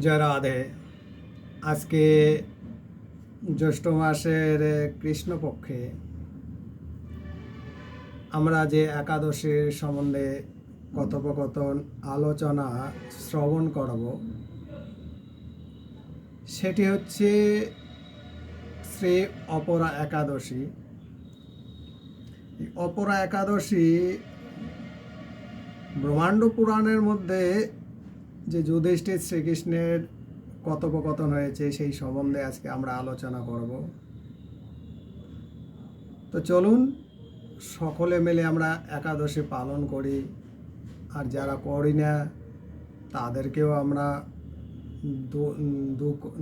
জয় রাধে আজকে জ্যৈষ্ঠ মাসের কৃষ্ণপক্ষে আমরা যে একাদশীর সম্বন্ধে কথোপকথন, আলোচনা, শ্রবণ করব, সেটি হচ্ছে শ্রী অপরা একাদশী। অপরা একাদশী ব্রহ্মাণ্ড পুরাণের মধ্যে যে যুধিষ্ঠির শ্রীকৃষ্ণের কথোপকথন হয়েছে, সেই সম্বন্ধে আজকে আমরা আলোচনা করব। তো চলুন, সকলে মিলে আমরা একাদশী পালন করি। আর যারা করি না, তাদেরকেও আমরা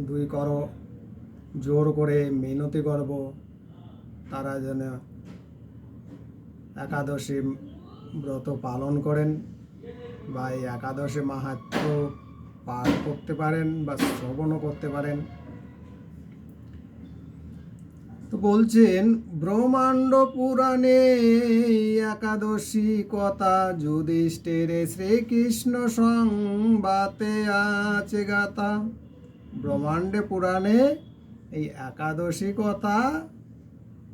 দুই কর জোর করে মিনতি করব। তারা যেন একাদশী ব্রত পালন করেন। বা এই একাদশে মাহাত্ম পাঠ করতে পারেন বা শ্রবণও করতে পারেন। তো বলছেন, ব্রহ্মাণ্ড পুরাণে একাদশী কথা যুধিষ্ঠির শ্রীকৃষ্ণ সংবাতে আছে গাথা। ব্রহ্মাণ্ডে পুরাণে এই একাদশী কথা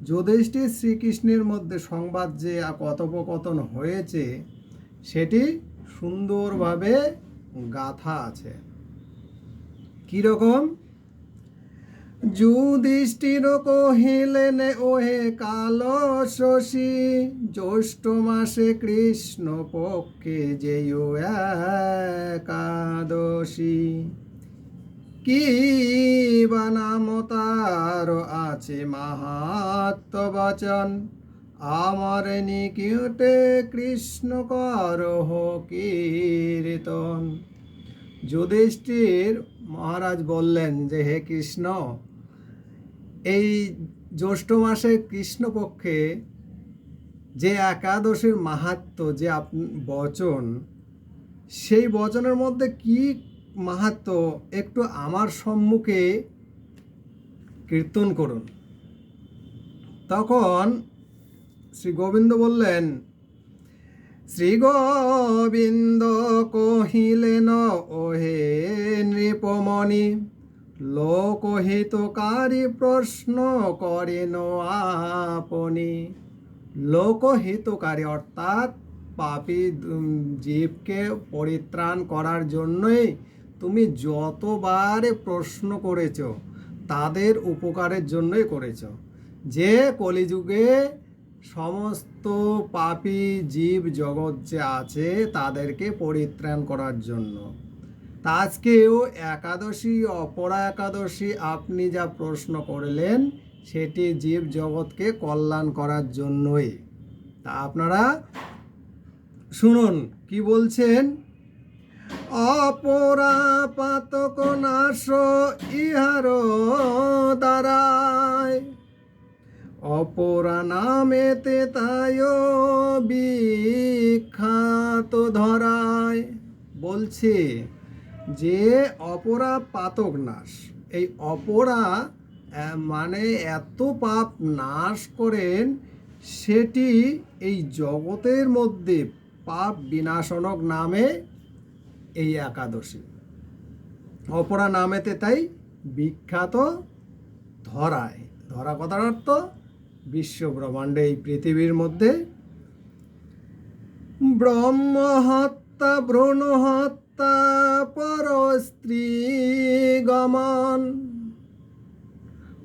যুধিষ্ঠির শ্রীকৃষ্ণের মধ্যে সংবাদ যে কথোপকথন হয়েছে, সেটি সুন্দরভাবে গাথা আছে। কীরকম যুধিষ্ঠির কহিলেন, ওহে কাল শশী, জ্যৈষ্ঠ মাসে কৃষ্ণ পক্ষে যেও একাদশী। কি বা নাম তার আছে মাহাত্ম বচন? আমার নিকটে কৃষ্ণ কর কীর্তন। যুধিষ্ঠির মহারাজ বললেন যে, হে কৃষ্ণ, এই জ্যৈষ্ঠ মাসে কৃষ্ণপক্ষে যে একাদশীর মাহাত্ম, যে আপ, বচন, সেই বচনের মধ্যে কি মাহাত্ম, একটু আমার সম্মুখে কীর্তন করুন। তখন শ্রী গোবিন্দ বললেন, শ্রী গোবিন্দ কহিলেন ওহে নৃপমণি, লোকহিতকারী প্রশ্ন করেন আপনি। লোকহিতকারী অর্থাৎ পাপী জীবকে পরিত্রাণ করার জন্যই তুমি যতবার প্রশ্ন করেছ, তাদের উপকারের জন্যই করেছ। যে কলিযুগে সমস্ত পাপী জীব জগৎ যে আছে, তাদেরকে পরিত্রাণ করার জন্য। আজকেও একাদশী, অপরা একাদশী, আপনি যা প্রশ্ন করলেন, সেটি জীব জগৎকে কল্যাণ করার জন্যই। তা আপনারা শুনুন, কি বলছেন? অপরা পাতক নাশ ইহার দ্বারায় অপরা নামেতে তাই বিখ্যাত ধরায় বলছে যে অপরা পাতক নাশ। এই অপরা মানে এত পাপ নাশ করেন, সেটি এই জগতের মধ্যে পাপ বিনাশনক নামে এই একাদশী। অপরা নামেতে তাই বিখ্যাত ধরায় ধরা কথার অর্থ বিশ্ব ব্রহ্মাণ্ডে এই পৃথিবীর মধ্যে। ব্রহ্ম হত্যা পর স্ত্রী গমন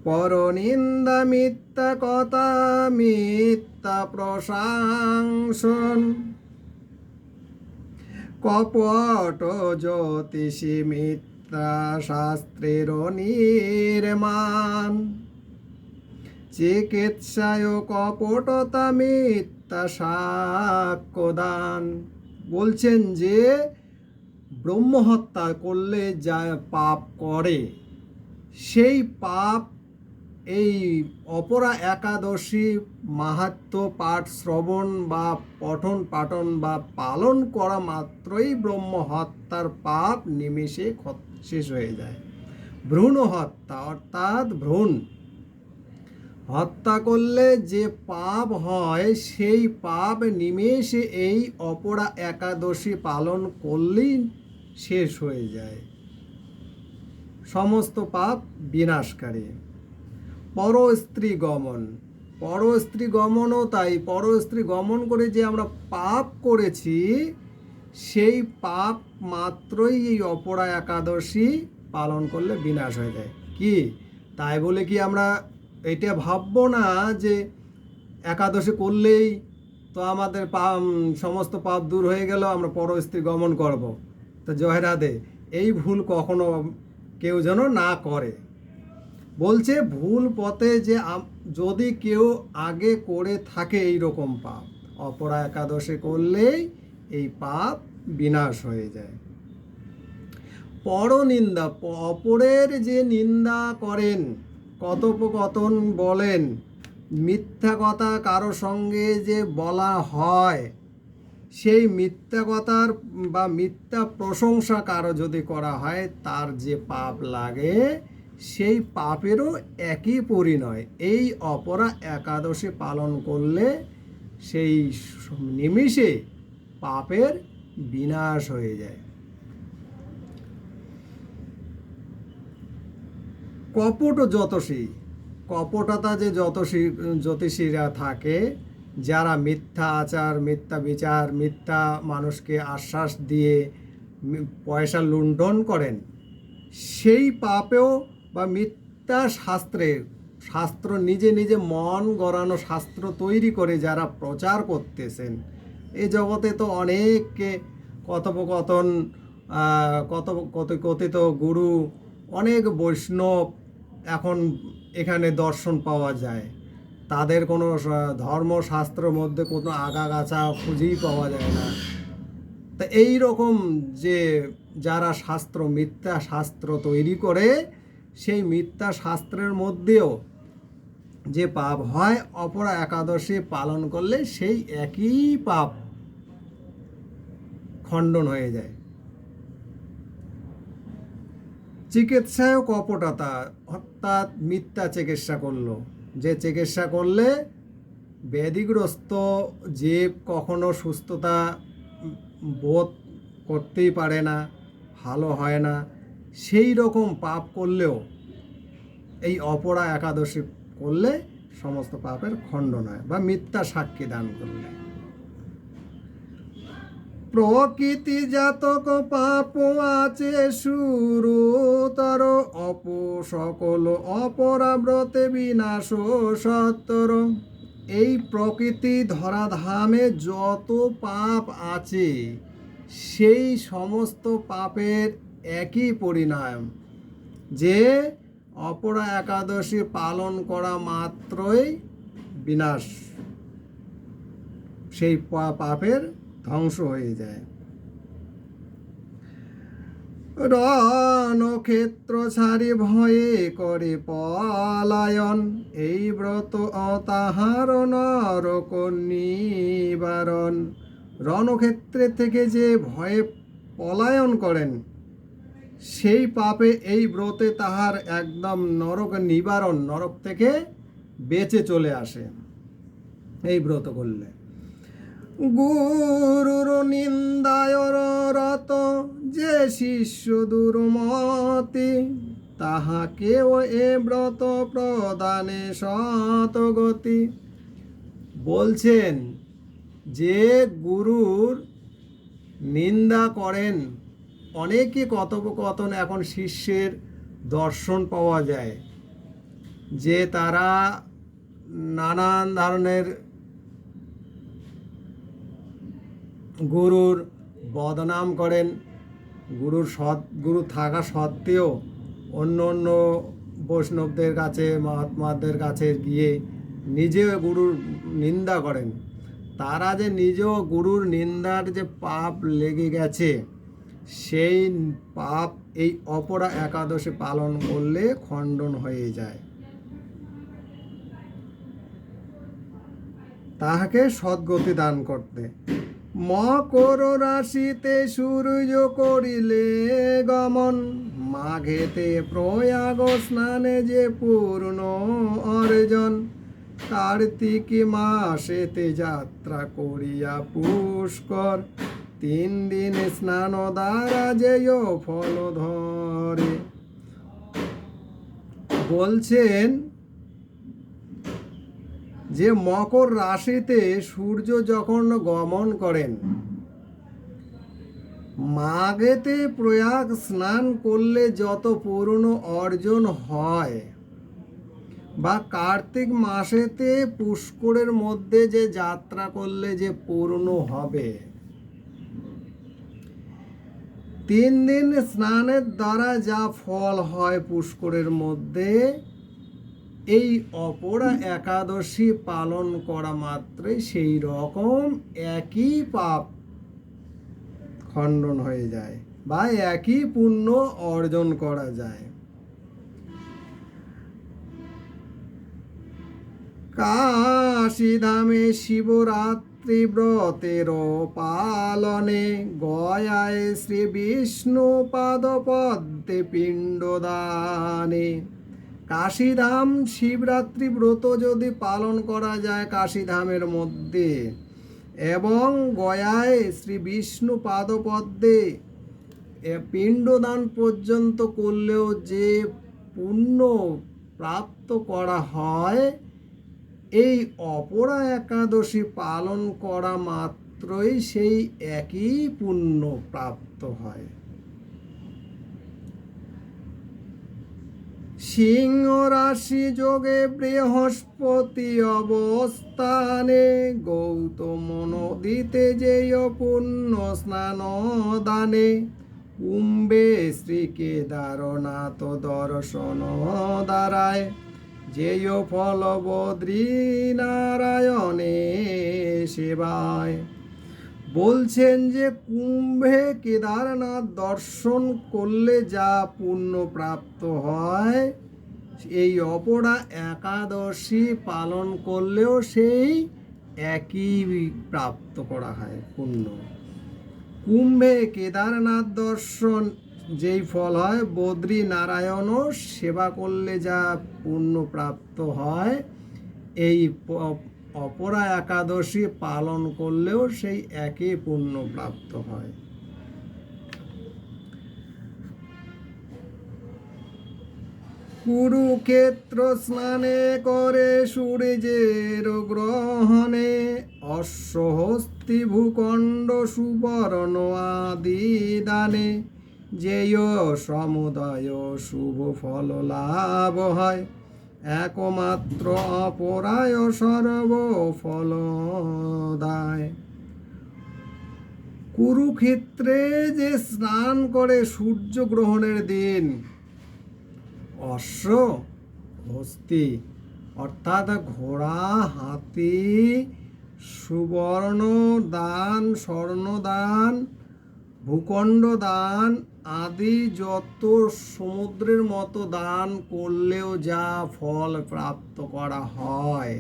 পর নিন্দা মিথ্যা কথা, মিথ্যা প্রশংসন, কপট জ্যোতিষী মিথ্যা শাস্ত্রের নির্মাণ। চিকিৎসায় কপটতা মিথ্যা সাক্ষ্যদান বলছেন যে, ব্রহ্মহত্যা করলে যা পাপ করে, সেই পাপ এই অপরা একাদশী মাহাত্ম পাঠ শ্রবণ বা পঠন পাঠন বা পালন করা মাত্রই ব্রহ্ম হত্যার পাপ নিমেষে শেষ হয়ে যায়। ভ্রূণ হত্যা অর্থাৎ ভ্রূণ হত্যা করলে যে পাপ হয়, সেই পাপ নিমেষে এই অপরা একাদশী পালন করলেই শেষ হয়ে যায়। সমস্ত পাপ বিনাশকারী। পর স্ত্রী গমন। পর স্ত্রী গমনও তাই। পর স্ত্রী গমন করে যে আমরা পাপ করেছি, সেই পাপ মাত্রই এই অপরা একাদশী পালন করলে বিনাশ হয়ে যায়। কি? তাই বলে কি আমরা এটা ভাববো না যে একাদশী করলেই তো আমাদের পা সমস্ত পাপ দূর হয়ে গেল, আমরা পর স্ত্রী গমন করব। তো জয়রাধে, এই ভুল কখনো কেউ যেন না করে। বলছে, ভুল পথে যে যদি কেউ আগে করে থাকে এই রকম পাপ, অপরা একাদশে করলেই এই পাপ বিনাশ হয়ে যায়। পরনিন্দা, অপরের যে নিন্দা করেন কথোপকথন বলেন, মিথ্যা কথা কারও সঙ্গে যে বলা হয়, সেই মিথ্যা কথার বা মিথ্যা প্রশংসা কারও যদি করা হয়, তার যে পাপ লাগে, সেই পাপেরও একই পরিণয়। এই অপরা একাদশী পালন করলে সেই নিমিষে পাপের বিনাশ হয়ে যায়। কপট জ্যোতিষী, কপটতা যে জ্যোতিষী, জ্যোতিষীরা থাকে, যারা মিথ্যা আচার, মিথ্যা বিচার, মিথ্যা মানুষকে আশ্বাস দিয়ে পয়সা লুণ্ঠন করেন, সেই পাপেও বা মিথ্যা শাস্ত্রে, শাস্ত্র নিজে নিজে মন গড়ানো শাস্ত্র তৈরি করে যারা প্রচার করতেছেন এই জগতে তো অনেককে কথোপকথন কত কথিত গুরু, অনেক বৈষ্ণব এখন এখানে দর্শন পাওয়া যায়। তাদের কোনো ধর্মশাস্ত্রের মধ্যে কোনো আগাগাছা খুঁজেই পাওয়া যায় না। তা এই রকম যে, যারা শাস্ত্র, মিথ্যা শাস্ত্র তৈরি করে, সেই মিথ্যা শাস্ত্রের মধ্যেও যে পাপ হয়, অপরা একাদশী পালন করলে সেই একই পাপ খণ্ডন হয়ে যায়। চিকিৎসায়ও কপটতা অর্থাৎ মিথ্যা চিকিৎসা করল। যে চিকিৎসা করলে ব্যাধিগ্রস্ত জীব কখনো সুস্থতা বোধ করতেই পারে না, ভালো হয় না। সেই রকম পাপ করলেও এই অপরা একাদশী করলে সমস্ত পাপের খণ্ডন হয় বা মিথ্যা সাক্ষী দান করলে। প্রকৃতি জাতক পাপ আছে সুরতর অপ সকল অপরাব্রতে বিনাশ সত্তর। এই প্রকৃতি ধরাধামে যত পাপ আছে, সেই সমস্ত পাপের একই পরিণাম। যে অপরা একাদশী পালন করা মাত্রই বিনাশ। সেই পাপের ধ্বংস হয়ে যায়। রণক্ষেত্র ছাড়ি ভয়ে করে পলায়ন। এই ব্রত অতাহার নরক নিবারণ। রণক্ষেত্রে থেকে যে ভয়ে পলায়ন করেন, সেই পাপে এই ব্রতে তাহার একদম নরক নিবারণ, নরক থেকে বেঁচে চলে আসে এই ব্রত করলে। গুরুর নিন্দায় রত যে শিষ্য দুর্মতি, তাহাকেও এ ব্রত প্রদানে শতগতি বলছেন, যে গুরুর নিন্দা করেন অনেকে কথোপকথন এখন শিষ্যের দর্শন পাওয়া যায়, যে তারা নানান ধরনের গুরুর বদনাম করেন। গুরুর সৎ, গুরু থাকা সত্ত্বেও অন্য অন্য বৈষ্ণবদের কাছে, মহাত্মাদের কাছে গিয়ে নিজে গুরুর নিন্দা করেন। তারা যে নিজেও গুরুর নিন্দার যে পাপ লেগে গেছে, সেই পাপ এই অপরা একাদশী পালন করলে খণ্ডন হয়ে যায়। তাহাকে সদ্গতি দান করতে মকর রাশিতে সূর্য করিলে গমন। মাঘেতে প্রয়াগ স্নানে যে পূর্ণ অর্জন, কার্তিক মাসেতে যাত্রা করিয়া পুষ্কর। তিন দিন স্নান দ্বারা যেয় ফল ধরে। বলছেন যে মকর রাশিতে সূর্য যখন গমন করেন, মাঘেতে প্রয়াগ স্নান করলে যত পূর্ণ অর্জন হয়, বা কার্তিক মাসেতে পুষ্করের মধ্যে যে যাত্রা করলে যে পূর্ণ হবে। তিন দিন স্নানের দ্বারা যা ফল হয় পুষ্করের মধ্যে এই অপরা একাদশী পালন করা মাত্রে সেই রকম একই পাপ খণ্ডন হয়ে যায় বা একই পুণ্য অর্জন করা যায়। কাশীধামে শিবরাত্রি ব্রতের পালনে গয়ায় শ্রী বিষ্ণু পাদপদ্মে পিণ্ডদানে কাশীধাম শিবরাত্রি ব্রত যদি পালন করা যায় কাশীধামের মধ্যে, এবং গয়ায় শ্রী বিষ্ণু পাদপদ্মে পিণ্ডদান পর্যন্ত করলেও যে পুণ্য প্রাপ্ত করা হয়, এই অপরা একাদশী পালন করা মাত্রই সেই একই পুণ্য প্রাপ্ত হয়। সিংহ রাশি যোগে বৃহস্পতি অবস্থানে গৌতম নদীতে যেয় পুণ্য স্নান দানে। কুম্বে শ্রী কেদারনাথ দর্শন দ্বারায় যেয় ফল বদ্রী নারায়ণে সেবায়। বলছেন যে কুম্ভে কেদারনাথ দর্শন করলে যা পুণ্য প্রাপ্ত হয়, এই অপরা একাদশী পালন করলেও সেই একই প্রাপ্ত করা হয় পুণ্য। কুম্ভে কেদারনাথ দর্শন যেই ফল হয়, বদ্রী নারায়ণও সেবা করলে যা পুণ্য প্রাপ্ত হয়, এই অপরা একাদশী পালন করলেও সেই একই পুণ্য প্রাপ্ত হয়। কুরুক্ষেত্র স্নানে করে সূর্যের গ্রহণে অশ্বহস্তি ভূখণ্ড সুবর্ণ আদি দানে যেয় সমুদয় শুভ ফল লাভ হয়। একমাত্র অপরায় সর্ব ফল দায় কুরুক্ষেত্রে যে স্নান করে সূর্যগ্রহণের দিন, অশ্ব হস্তি অর্থাৎ ঘোড়া, হাতি সুবর্ণ দান স্বর্ণদান ভূখণ্ড দান আদি যত সমুদ্রের মতো দান করলেও যা ফল প্রাপ্ত করা হয়,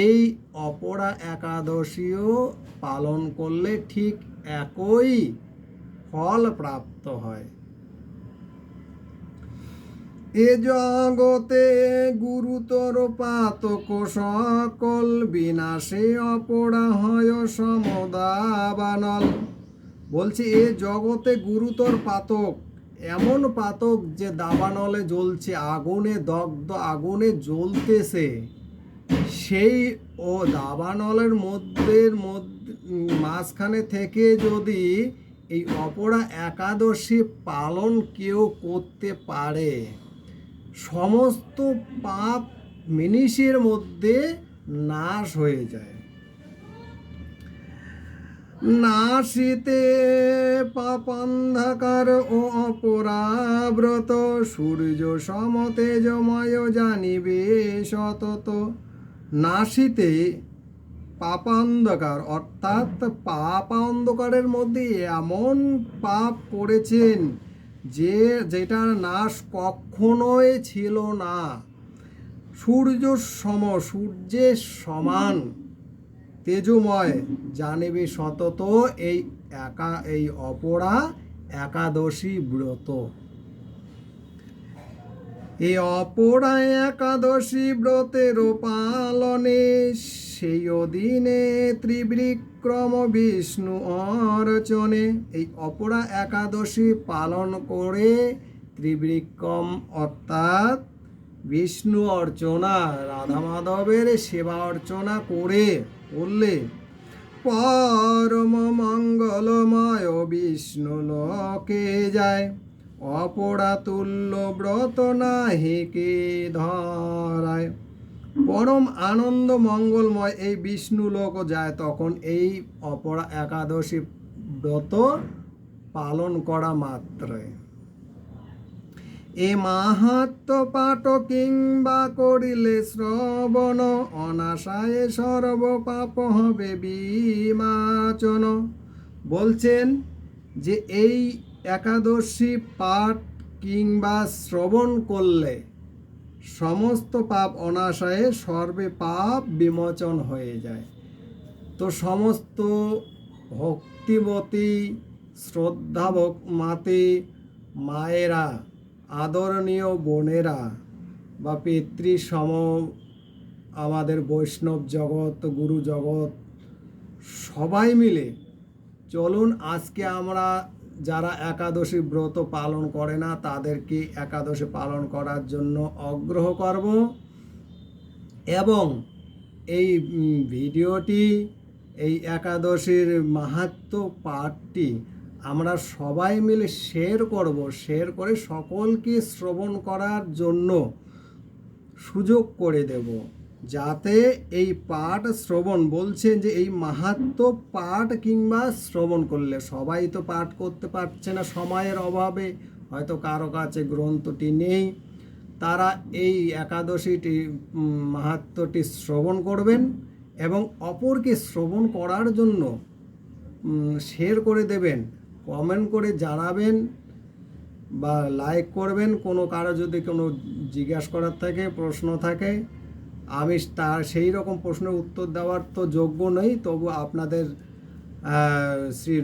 এই অপরা একাদশীও পালন করলে ঠিক একই ফল প্রাপ্ত হয়। এ জগতে গুরুতর পাতক সকল বিনাশে অপরা হয় সমদাবানল। বলছে, এ জগতে গুরুতর পাতক, এমন পাতক যে দাবানলে জ্বলছে, আগুনে দগ্ধ, আগুনে জ্বলতেছে। সেই ও দাবানলের মধ্যে, মাঝখানে থেকে যদি এই অপরা একাদশী পালন কেউ করতে পারে, সমস্ত পাপ মিনিষের মধ্যে নাশ হয়ে যায়। নাশিতে পাপান্ধাকার ও অপরাব্রত সূর্য সমতেজময় জানিবে সতত। নাশিতে পাপান্ধকার, অর্থাৎ পাপ অন্ধকারের মধ্যে এমন পাপ করেছেন যে যেটার নাশ কখনোই ছিল না। সূর্য সম, সূর্যের সমান। তেজময়, জানিবে সতত এই একা, এই অপরা একাদশী ব্রত। এই অপরা একাদশী ব্রতের পালনে সেই দিনে ত্রিবিক্রম বিষ্ণু অর্চনে, এই অপরা একাদশী পালন করে ত্রিবিক্রম অর্থাৎ বিষ্ণু অর্চনা, রাধা মাধবের সেবা অর্চনা করে করলে পরম মঙ্গলময় বিষ্ণু লোকে যায় অপরা তুল্য ব্রত নাহিকে ধরায়। পরম আনন্দ মঙ্গলময় এই বিষ্ণু লোক যায়, তখন এই অপরা একাদশী ব্রত পালন করা মাত্রে এ মাহাত্ম পাঠ কিংবা করিলে শ্রবণ, অনাশায় সর্ব পাপ হবে বিমাচন। বলছেন যে এই একাদশী পাঠ কিংবা শ্রবণ করলে সমস্ত পাপ অনাশয়ে সর্বে পাপ বিমোচন হয়ে যায়। তো সমস্ত ভক্তিবতী শ্রদ্ধা মাতে, মায়েরা আদরণীয় বোনেরা বা পিতৃ সম আমাদের বৈষ্ণব জগৎ, গুরু জগৎ, সবাই মিলে চলুন আজকে আমরা যারা একাদশী ব্রত পালন করে না, তাদেরকে একাদশী পালন করার জন্য আগ্রহ করব এবং এই ভিডিওটি, এই একাদশীর মাহাত্ম পাঠটি আমরা সবাই মিলে শেয়ার করব শেয়ার করে সকলকে শ্রবণ করার জন্য সুযোগ করে দেব যাতে এই পাঠ শ্রবণ বলছেন যে এই মাহাত্ম পাঠ কিংবা শ্রবণ করলে সবাই তো পাঠ করতে পারছে না সময়ের অভাবে হয়তো কারও কাছে গ্রন্থটি নেই তারা এই একাদশীটি উম, মাহাত্ম্যটি শ্রবণ করবেন এবং অপরকে শ্রবণ করার জন্য শেয়ার করে দেবেন। কমেন্ট করে জানাবেন বা লাইক করবেন, কোনো কারও যদি কোনো জিজ্ঞাসা করার থাকে, প্রশ্ন থাকে, আমি তার সেই রকম প্রশ্নের উত্তর দেওয়ার তো যোগ্য নই, তবু আপনাদের শ্রী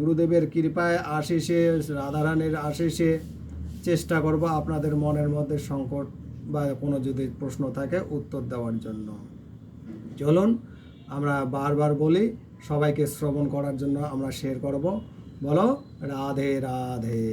গুরুদেবের কৃপায় আশিসে রাধারানীর আশিসে চেষ্টা করব আপনাদের মনের মধ্যে সংকট বা কোনো যদি প্রশ্ন থাকে উত্তর দেওয়ার জন্য। চলুন, আমরা বারবার বলি, সবাইকে শ্রবণ করার জন্য আমরা শেয়ার করব। বলো রাধে রাধে